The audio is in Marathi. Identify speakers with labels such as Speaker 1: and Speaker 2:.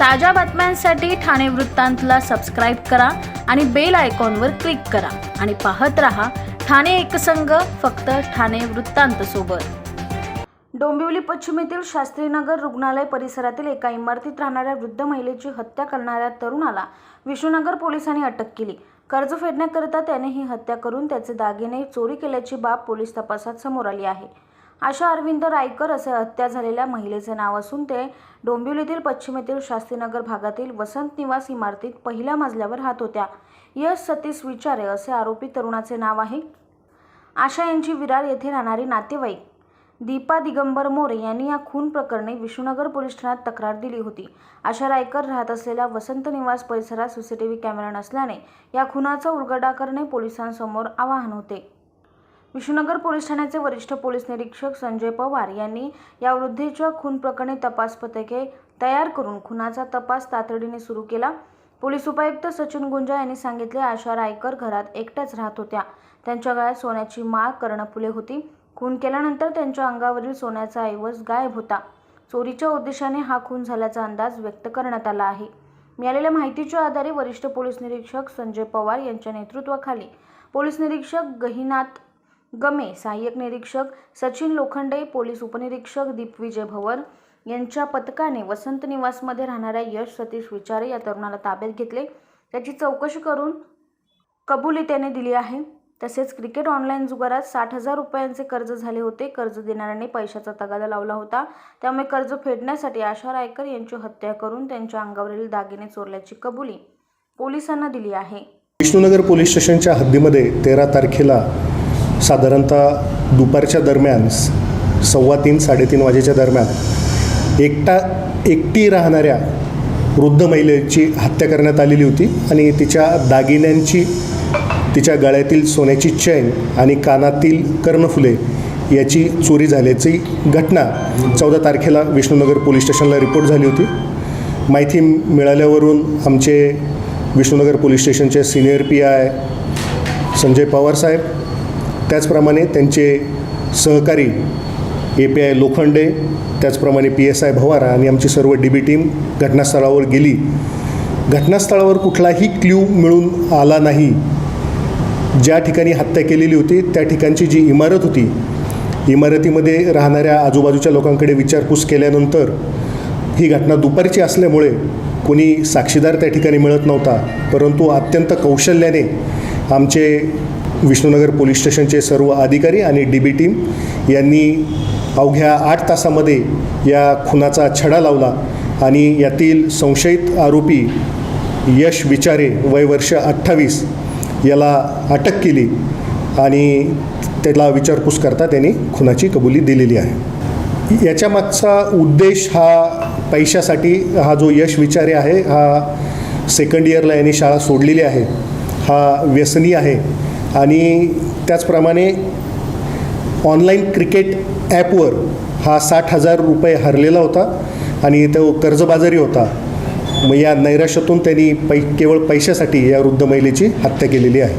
Speaker 1: ताज्या बातम्यांसाठी ठाणे वृत्तांतला सबस्क्राईब करा आणि बेल आयकॉनवर क्लिक करा. आणि पाहत रहा ठाणे एकसंघ फक्त ठाणे वृत्तांत सोबत. डोंबिवली पश्चिमेतील शास्त्रीनगर रुग्णालय परिसरातील एका इमारतीत राहणाऱ्या वृद्ध महिलेची हत्या करणाऱ्या तरुणाला विष्णुनगर पोलिसांनी अटक केली. कर्ज फेडण्याकरिता त्याने ही हत्या करून त्याचे दागिने चोरी केल्याची बाब पोलीस तपासात समोर आली आहे. आशा अरविंद रायकर असे हत्या झालेल्या महिलेचे नाव असून ते डोंबिवलीतील पश्चिमेतील शास्त्रीनगर भागातील वसंत निवास इमारतीत पहिल्या मजल्यावर राहत होत्या. यश सतीश विचारे असे आरोपी तरुणाचे नाव आहे. आशा यांची विरार येथे राहणारी नातेवाईक दीपा दिगंबर मोरे यांनी या खून प्रकरणी विष्णुनगर पोलीस ठाण्यात तक्रार दिली होती. आशा रायकर राहत असलेल्या वसंत निवास परिसरात सीसीटीव्ही कॅमेरा नसल्याने या खुनाचा उलगडा करणे पोलिसांसमोर आवाहन होते. विष्णुनगर पोलीस ठाण्याचे वरिष्ठ पोलीस निरीक्षक संजय पवार यांनी या वृद्धेच्या खून प्रकरणी तपास पथके तयार करून खुनाचा तपास तातडीने सुरू केला. पोलीस उपायुक्त सचिन गुंजा यांनी सांगितले आशा रायकर घरात एकट्याच राहत होत्या. त्यांच्या गळ्यात सोन्याची माळ कर्णफुले होती. खून केल्यानंतर त्यांच्या अंगावरील सोन्याचा ऐवज गायब होता. चोरीच्या उद्देशाने हा खून झाल्याचा अंदाज व्यक्त करण्यात आला आहे. मिळालेल्या माहितीच्या आधारे वरिष्ठ पोलीस निरीक्षक संजय पवार यांच्या नेतृत्वाखाली पोलीस निरीक्षक गहिनाथ गमे सहाय्यक निरीक्षक सचिन लोखंडे पोलीस उपनिरीक्षक दीपविजय भवर यांच्या पथकाने वसंत निवासमध्ये राहणाऱ्या यश सतीश विचारे या तरुणाला ताब्यात घेतले. त्याची चौकशी करून कबुली त्याने दिली आहे. तसेच क्रिकेट ऑनलाईन जुगारात साठ हजार रुपयांचे कर्ज झाले होते. कर्ज देणाऱ्याने पैशाचा तगादा लावला होता. त्यामुळे कर्ज फेडण्यासाठी आशा रायकर यांची हत्या करून त्यांच्या अंगावरील दागिने चोरल्याची कबुली पोलिसांना दिली आहे.
Speaker 2: विष्णुनगर पोलीस स्टेशनच्या हद्दीमध्ये तेरा तारखेला साधारणतः दुपारच्या दरम्यान सव्वा तीन साडेतीन वाजेच्या दरम्यान एकटा एकटी राहणाऱ्या वृद्ध महिलेची हत्या करण्यात आलेली होती आणि तिच्या दागिन्यांची तिच्या गळ्यातील सोन्याची चैन आणि कानातील कर्णफुले याची चोरी झाल्याची घटना चौदा तारखेला विष्णुनगर पोलीस स्टेशनला रिपोर्ट झाली होती. माहिती मिळाल्यावरून आमचे विष्णुनगर पोलीस स्टेशनचे senior P I Sanjay Pawar साहेब त्याचप्रमाणे त्यांचे सहकारी ए पी आय लोखंडे त्याचप्रमाणे पी एस आय भवारा आणि आमची सर्व डी बी टीम घटनास्थळावर गेली. घटनास्थळावर कुठलाही क्ल्यू मिळून आला नाही. ज्या ठिकाणी हत्या केलेली होती त्या ठिकाणची जी इमारत होती इमारतीमध्ये राहणाऱ्या आजूबाजूच्या लोकांकडे विचारपूस केल्यानंतर ही घटना दुपारची असल्यामुळे कोणी साक्षीदार त्या ठिकाणी मिळत नव्हता. परंतु अत्यंत कौशल्याने आमचे विष्णुनगर पोलीस स्टेशनचे सर्व अधिकारी आणि डी बी टीम यांनी अवघ्या आठ तासामध्ये या खुनाचा छडा लावला आणि यातील संशयित आरोपी यश विचारे वय वर्ष अठ्ठावीस याला अटक केली आणि त्याला विचारपूस करता त्यांनी खुनाची कबुली दिलेली आहे. याच्या मागचा उद्देश हा पैशासाठी हा जो यश विचारे आहे हा सेकंड इयरला यांनी शाळा सोडलेली आहे हा व्यसनी आहे. आणि त्याचप्रमाणे ऑनलाईन क्रिकेट ॲपवर हा साठ हजार रुपये हरलेला होता आणि तो कर्जबाजारी होता. मग या नैराश्यातून त्यांनी पै केवळ पैशासाठी या वृद्ध महिलेची हत्या केलेली आहे.